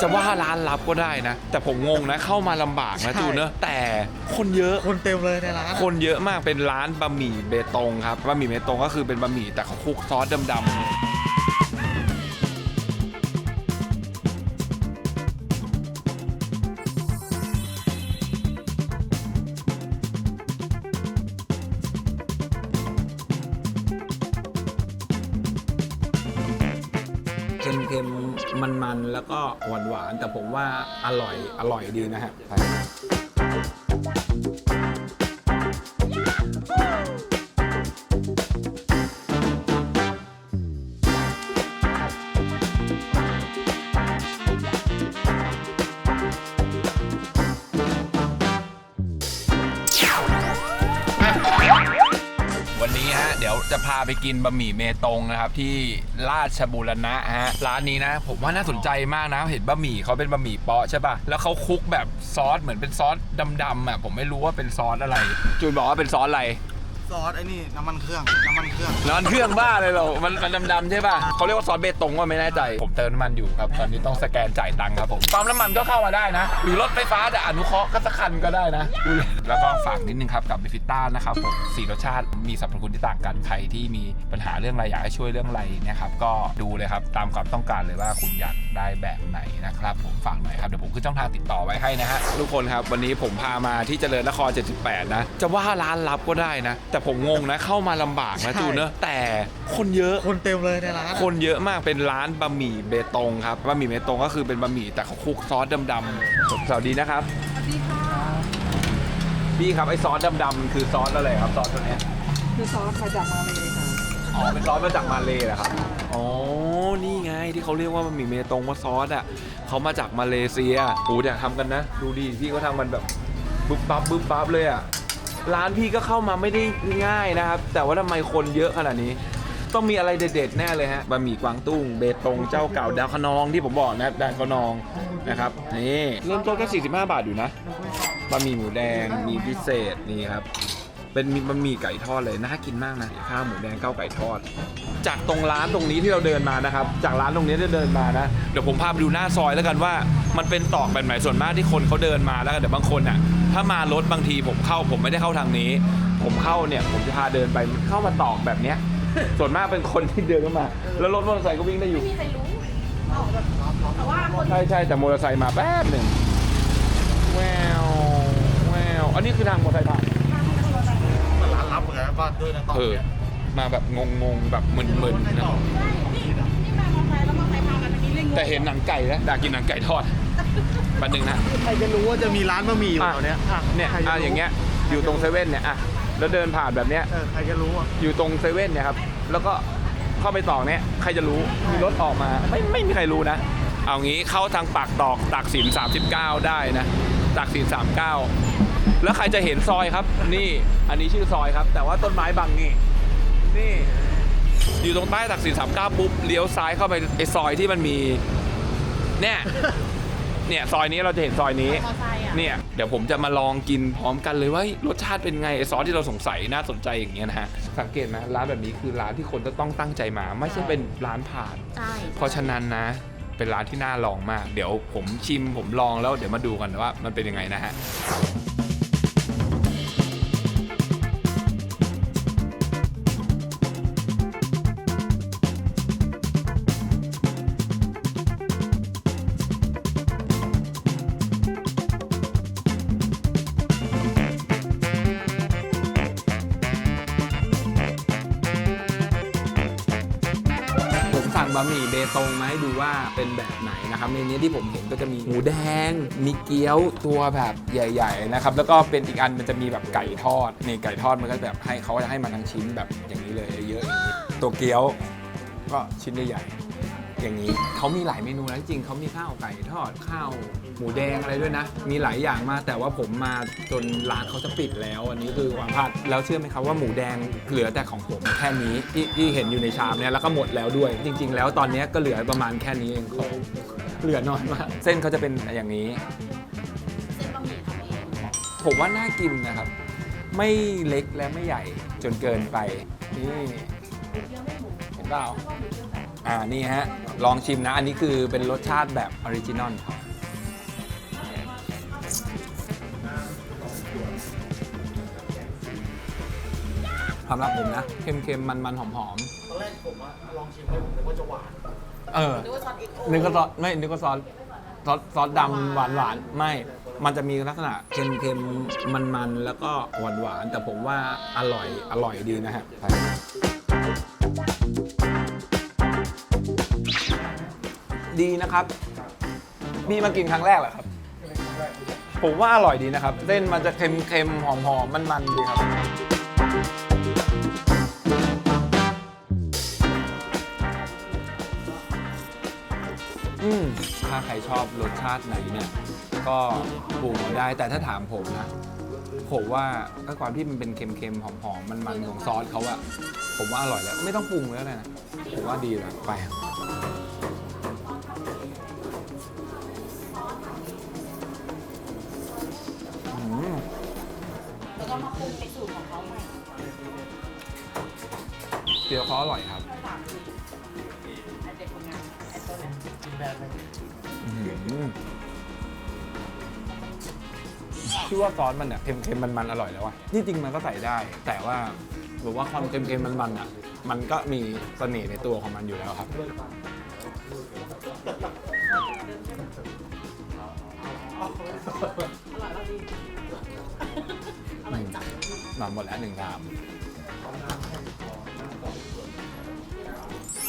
จะว่าร้านลับก็ได้นะ แต่ผมงงนะเข้ามาลำบากนะใช่จูนเนอะแต่คนเยอะ คนเต็มเลยในร้านคนเยอะมากเป็นร้านบะหมี่เบตงครับบะหมี่เบตงก็คือเป็นบะหมี่แต่เขาคลุกซอสดำ เค็มๆ มันๆ แล้วก็หวานๆ แต่ผมว่าอร่อย อร่อยดีนะฮะ จะพาไปกินบะหมี่เมตงนะครับที่ราชบุรณะฮะร้านนี้นะ ผมว่าน่าสนใจมากนะเห็นบะหมี่เขาเป็นบะหมี่เปาะใช่ป่ะแล้วเขาคลุกแบบซอสเหมือนเป็นซอสดำๆอะผมไม่รู้ว่าเป็นซอสอะไร จูนบอกว่าเป็นซอสอะไร ซอสไอ้นี่น้ำมันเครื่องน้ำมันเครื่องน้ำมันเครื่องบ้าเลยเหรอมันมันดำๆใช่ป่ะเขาเรียกว่าซอสเบตงว่าไม่แน่ใจ ผมเติมน้ำมันอยู่ครับ ตอนนี้ต้องสแกนจ่ายตังค์ครับผมปั๊มน้ำมันก็เข้ามาได้นะ หรือรถไฟฟ้าจะอนุเคราะห์ก็สักคันก็ได้นะ แล้วก็ฝากนิดนึงครับกับบิฟิต้านะครับผมสี่รสชาติมีสรรพคุณที่ต่างกัน ใครที่มีปัญหาเรื่องอะไรอยากให้ช่วยเรื่องอะไรนะครับ ก็ดูเลยครับตามความต้องการเลยว่าคุณอยากได้แบบไหนนะครับ ผมฝากหน่อยครับ เดี๋ยวผมขึ้นช่องทางติดต่อไว้ให้นะฮะ ทุกคนครับ วันนี้ผมพามาที่เจริญนคร 78 นะ จะว่าร้านลับก็ได้นะ แต่ผมงงนะเข้ามาลำบากนะใช่ จูนเนอะแต่คนเยอะ คนเต็มเลยในร้านคนเยอะมากเป็นร้านบะหมี่เบตงครับบะหมี่เบตงก็คือเป็นบะหมี่แต่เขาคลุกซอสดำๆสวัสดีนะครับสวัสดีค่ะพี่ครับไอ้ซอสดำๆคือซอสอะไรครับซอสตัวเนี้ยคือซอสมาจากมาเลยค่ะ อ๋อเป็นซอสมาจากมาเลเหรอครับอ๋อนี่ไงที่เขาเรียกว่าบะหมี่เบตงว่าซอสอะเขามาจากมาเลเซียโอ้เดี๋ยวทำกันนะ ดูดิพี่เขาทำมันแบบบึ๊บปั๊บบึ๊บปั๊บเลยอะ ร้านพี่ก็เข้ามาไม่ได้ง่ายนะครับ แต่ว่าทำไมคนเยอะขนาดนี้ ต้องมีอะไรเด็ดๆแน่เลยฮะบะหมี่กวางตุ้งเบตงเจ้าเก่าดาวคะนองที่ผมบอกนะดาวคะนองนะครับนี่เริ่มต้นแค่45 บาทอยู่นะบะหมี่หมูแดงมีพิเศษนี่ครับเป็นมีบะหมี่ไก่ทอดเลยน่ากินมากนะข้าวหมูแดงข้าวไก่ทอด จากตรงร้านตรงนี้ที่เราเดินมานะครับ จากร้านตรงนี้ที่เดินมานะ เดี๋ยวผมพาไปดูหน้าซอยแล้วกันว่า มันเป็นตอกแบบไหนส่วนมากที่คนเขาเดินมาแล้วกันเดี๋ยวบางคนอะถ้ามารถบางทีผมเข้าผมไม่ได้เข้าทางนี้ ผมเข้าเนี่ยผมจะพาเดินไปมันเข้ามาตอกแบบเนี้ย ส่วนมากเป็นคนที่เดินเข้ามา แล้วรถมอเตอร์ไซค์ก็วิ่งได้อยู่ ไม่มีใครรู้แต่ว่าคนใช่ใช่แต่มอเตอร์ไซค์มาแป๊บหนึ่งแววแววอันนี้คือทางมอเตอร์ไซค์ผ่านมันร้านลับเหมือนกันบ้านด้วยนะตอนเออเนี้ยมาแบบงงๆแบบมึนๆนะนี่นี่มามอไซค์แล้วมอไซค์พากันอันนี้เรื่องแต่เห็นหนังไก่แล้วอยากกินหนังไก่ทอด แปันหนึ่งนะ ใครจะรู้ว่าจะมีร้านบะหมี่อยู่แถวเนี้ยอะเนี่ยใครจะอะรู้อย่างเงี้ยอยู่ตรงเซเว่นเนี่ยอะแล้วเดินผ่านแบบเนี้ย เออใครจะรู้อะอยู่ตรงเซเว่นเนี่ยครับ แล้วก็เข้าไปตอกเนี่ย ใครจะรู้ มีรถออกมา ไม่ไม่มีใครรู้นะ เอางี้เข้าทางปากตอกตักสิน39 ได้นะตักสิน39 แล้วใครจะเห็นซอยครับ นี่อันนี้ชื่อซอยครับ แต่ว่าต้นไม้บังนี่ นี่ อยู่ตรงใต้ตักสิน39 ปุ๊บเลี้ยวซ้ายเข้าไปไอซอยที่มันมี เนี่ย เนี่ยซอยนี้เราจะเห็นซอยนี้ มอไซค์อะเนี่ยเดี๋ยวผมจะมาลองกินพร้อมกันเลยว่าเฮ้ยรสชาติเป็นไงไอซอสที่เราสงสัยน่าสนใจอย่างเงี้ยนะฮะสังเกตไหมร้านแบบนี้คือร้านที่คนจะต้องตั้งใจมา ไม่ใช่เป็นร้านผ่าน ใช่เพราะฉะนั้นนะ เป็นร้านที่น่าลองมาก เดี๋ยวผมชิมผมลองแล้วเดี๋ยวมาดูกันว่ามันเป็นยังไงนะฮะ บะหมี่เบตงมาให้ดูว่าเป็นแบบไหนนะครับในนี้ที่ผมเห็นก็จะมีหมูแดง มีเกี๊ยวตัวแบบใหญ่ๆนะครับแล้วก็เป็นอีกอันมันจะมีแบบไก่ทอดนี่ไก่ทอดมันก็แบบให้เขาจะให้มาทั้งชิ้นแบบอย่างนี้เลยเยอะๆอย่างนี้ตัวเกี๊ยวก็ชิ้นใหญ่ๆ อย่างนี้เขามีหลายเมนูนะจริงๆเขามีข้าวไก่ทอดข้าวหมูแดงอะไรด้วยนะ มีหลายอย่างมากแต่ว่าผมมาจนร้านเขาจะปิดแล้ว อันนี้คือความพลาดแล้วเชื่อไหมครับว่าหมูแดงเหลือแต่ของผมแค่นี้ที่ที่เห็นอยู่ในชามเนี่ยแล้วก็หมดแล้วด้วย จริง ๆ แล้วตอนนี้ก็เหลือประมาณแค่นี้เองของเหลือน้อยมากเส้นเขาจะเป็นอย่างนี้ เส้นบะหมี่ทำเองผมว่าน่ากินนะครับ ไม่เล็กและไม่ใหญ่จนเกินไปนี่เห็นเปล่าอ่านี่ฮะ ลองชิมนะ อันนี้คือเป็นรสชาติแบบออริจินอลครับสำหรับผมนะ เค็มๆ มันๆ หอมตอนแรกผมอะลองชิมแล้วผมนึกว่าจะหวาน ๆ เออ หรือว่าซอสเอ็กโอนึกว่าซอสไม่นึกว่าซอสซอสซอสดำหวานหวานๆไม่ มันจะมีลักษณะเค็มๆ มันๆ แล้วก็หวานหวานๆแต่ผมว่าอร่อยอร่อยดีนะฮะ ดีนะครับพี่มากินครั้งแรกเหรอครับ ผมว่าอร่อยดีนะครับ เส้นมันจะเค็มๆ หอมๆ มันๆ ดีครับ อืมถ้าใครชอบรสชาติไหนเนี่ย ก็ปรุงเอาได้แต่ถ้าถามผมนะ ผมว่าถ้าความที่มันเป็นเค็มๆ หอมๆ มันๆ ของซอสเขาอะผมว่าอร่อยแล้ว ไม่ต้องปรุงแล้วนะ ผมว่าดีแล้วไป ก็มาปรุงในสูตรของเขาใหม่เกี๊ยวเขาอร่อยครับฝากคือไอเด็กคนงานไอตัวเนี้ยกินแบบไหนอื้อหือพี่ว่าซอสมันเนี่ยเค็มๆมันๆอร่อยแล้วอะที่จริงมันก็ใส่ได้ แต่ว่าผมว่าความเค็มๆมันๆอะมันก็มีเสน่ห์ในตัวของมันอยู่แล้วครับ อร่อยแล้วดีอร่อยจัดนอนหมดแล้วหนึ่งชาม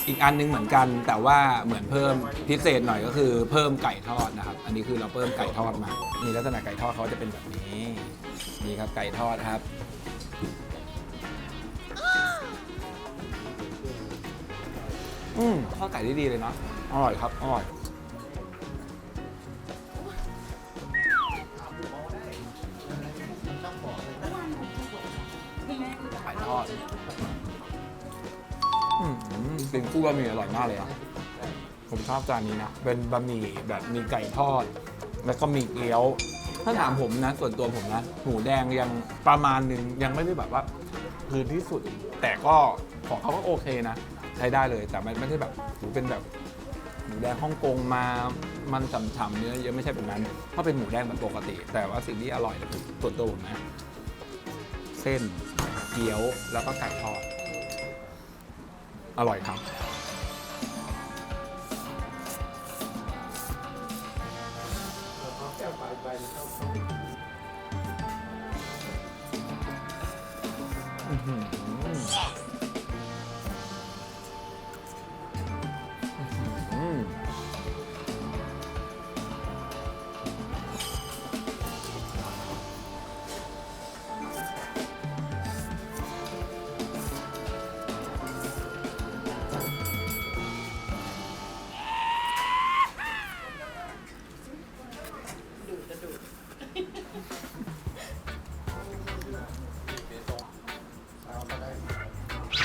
อีกอันหนึงเหมือนกันแต่ว่าเหมือนเพิ่มพิเศษหน่อยก็คือเพิ่มไก่ทอดนะครับ อันนี้คือเราเพิ่มไก่ทอดมา นี่ลักษณะไก่ทอดเขาจะเป็นแบบนี้ นี่ครับไก่ทอดครับ อืมทอดไก่ได้ดีเลยเนาะ อร่อยครับ อร่อย นคู่บะหมี่อร่อยมากเลยอะผมชอบจานนี้นะ เป็นบะหมี่แบบมีไก่ทอด แล้วก็มีเกี๊ยว ถ้าถามผมนะ ส่วนตัวผมนะ หมูแดงยังประมาณหนึ่งยังไม่ได้แบบว่าคือที่สุด แต่ก็ของเขาก็โอเคนะ ใช้ได้เลย แต่มันไม่ใช่แบบหมูเป็นแบบหมูแดงฮ่องกงมา มันฉ่ำๆเนื้อเยอะไม่ใช่แบบนั้นเพราะเป็นหมูแดงแบบปกติ แต่ว่าสิ่งที่อร่อยนะส่วนตัวผมนะ เส้นเกี๊ยวแล้วก็ไก่ทอด อร่อยครับ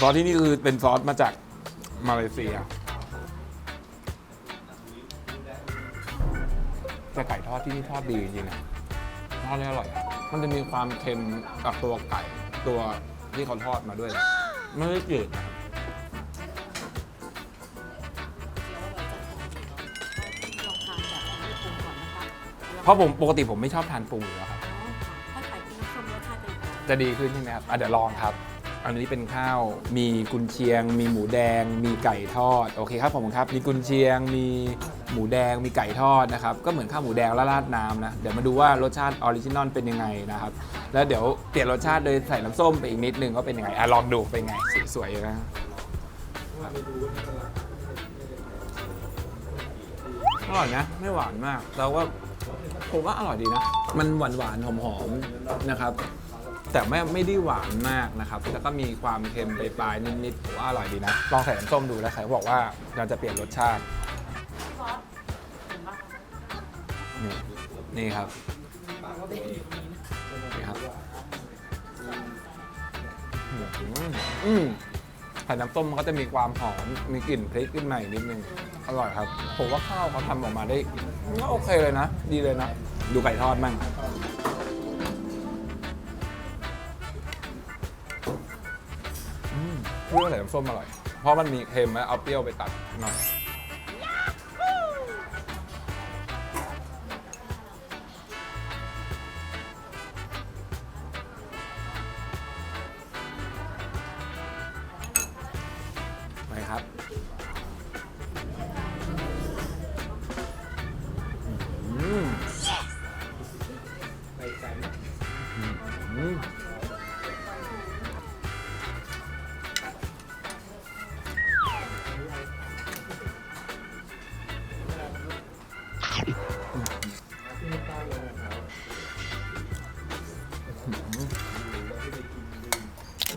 ซอสที่นี่คือเป็นซอสมาจากมาเลเซีย แต่ไก่ทอดที่นี่ทอดดีจริงๆนะทอดได้อร่อยอะมันจะมีความเค็มกับตัวไก่ตัวที่เขาทอดมาด้วยนะไม่ได้จืดนะครับลองทานแบบไม่ปรุงก่อนนะคะเพราะผมปกติผมไม่ชอบทานปูอยู่แล้วครับ ถ้าใส่กินน้ำส้มรสชาติจะอีกแบบ จะดีขึ้นใช่ไหมครับอะเดี๋ยวลองครับ อันนี้เป็นข้าว มีกุนเชียง มีหมูแดง มีไก่ทอด โอเคครับผมครับ มีกุนเชียง มีหมูแดง มีไก่ทอดนะครับ ก็เหมือนข้าวหมูแดงแล้วราดน้ำนะ เดี๋ยวมาดูว่ารสชาติออริจินอลเป็นยังไงนะครับ แล้วเดี๋ยวเปลี่ยนรสชาติโดยใส่น้ำส้มไปอีกนิดนึงว่าเป็นยังไง อะลองดูเป็นไง สีสวยอยู่นะอร่อยนะ ไม่หวานมาก เราก็ผมว่าอร่อยดีนะ มันหวานๆหอมๆนะครับ แต่ไม่ไม่ได้หวานมากนะครับ แล้วก็มีความเค็มปลายๆนิดๆผมว่าอร่อยดีนะ ลองใส่น้ำส้มดูแล้วใครบอกว่าเราจะเปลี่ยนรสชาติ นี่นี่ครับนี่ครับอืมอืมไข่น้ำส้มมันก็จะมีความหอม มีกลิ่นพริกขึ้นมาอีกนิดนึง อร่อยครับ ผมว่าข้าวเขาทำออกมาได้ก็โอเคเลยนะ ดีเลยนะ ดูไก่ทอดมั่ง อืมพี่ว่าใส่น้ำส้มอร่อย เพราะมันมีเค็มแล้วเอาเปรี้ยวไปตัดหน่อย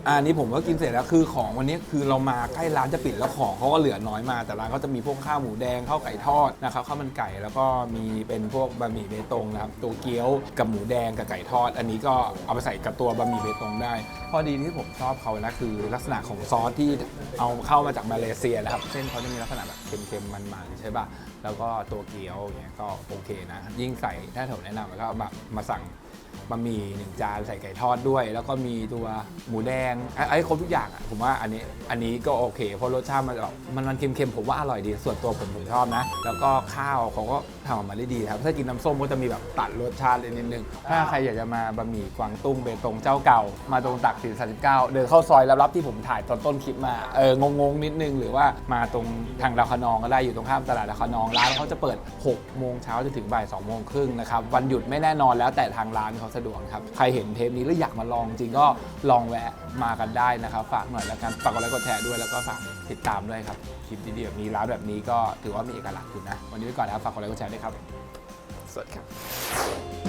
อันนี้ผมก็กินเสร็จแล้วคือของวันนี้คือเรามาใกล้ร้านจะปิดแล้วของเขาก็เหลือน้อยมาแต่ร้านเขาจะมีพวกข้าวหมูแดงข้าวไก่ทอดนะครับข้าวมันไก่แล้วก็มีเป็นพวกบะหมี่เบตงนะครับตัวเกี๊ยวกับหมูแดงกับไก่ทอด อันนี้ก็เอาไปใส่กับตัวบะหมี่เบตงได้ข้อดีที่ผมชอบเขานะคือลักษณะของซอสที่เอาเข้ามาจากมาเลเซียนะครับเส้นเขาจะมีลักษณะแบบเค็มๆมันๆใช่ป่ะแล้วก็ตัวเกี๊ยวอย่างเงี้ยก็โอเคนะ ยิ่งใส่ถ้าผมแนะนำก็แบบมาสั่ง บะหมี่หนึ่งจานใส่ไก่ทอดด้วย แล้วก็มีตัวหมูแดงไอ้ครบทุกอย่างอะผมว่าอันนี้อันนี้ก็โอเค เพราะรสชาติมันออกมันมันเค็มๆผมว่าอร่อยดี ส่วนตัวผมผมชอบนะ แล้วก็ข้าวเขาก็ทำออกมาได้ดีครับ ถ้ากินน้ำส้มก็จะมีแบบตัดรสชาติเลยนิดนึง ถ้าใครอยากจะมาบะหมี่กวางตุ้งเบตงเจ้าเก่า มาตรงตักสิน39 เดินเข้าซอยลับๆที่ผมถ่ายตอนต้นคลิปมาเอองงๆนิดนึงหรือว่ามาตรงทางดาคะนองก็ได้อยู่ตรงข้ามตลาดดาคะนองร้านเขาจะเปิด6โมงเช้าจนถึงบ่าย2โมงครึ่งนะครับวันหยุดไม่แน่นอนแล้วแต่ทางร้านเขาสะดวกครับ ใครเห็นเทปนี้แล้วอยากมาลองจริงก็ลองแวะมากันได้นะครับ ฝากหน่อยแล้วกัน ฝากกดไลค์กดแชร์ด้วยแล้วก็ฝากติดตามด้วยครับ คลิปดีๆแบบนี้ร้านแบบนี้ก็ถือว่ามีเอกลักษณ์คือนะ วันนี้ไปก่อนนะครับ ฝากกดไลค์กดแชร์ด้วยครับ สวัสดีครับ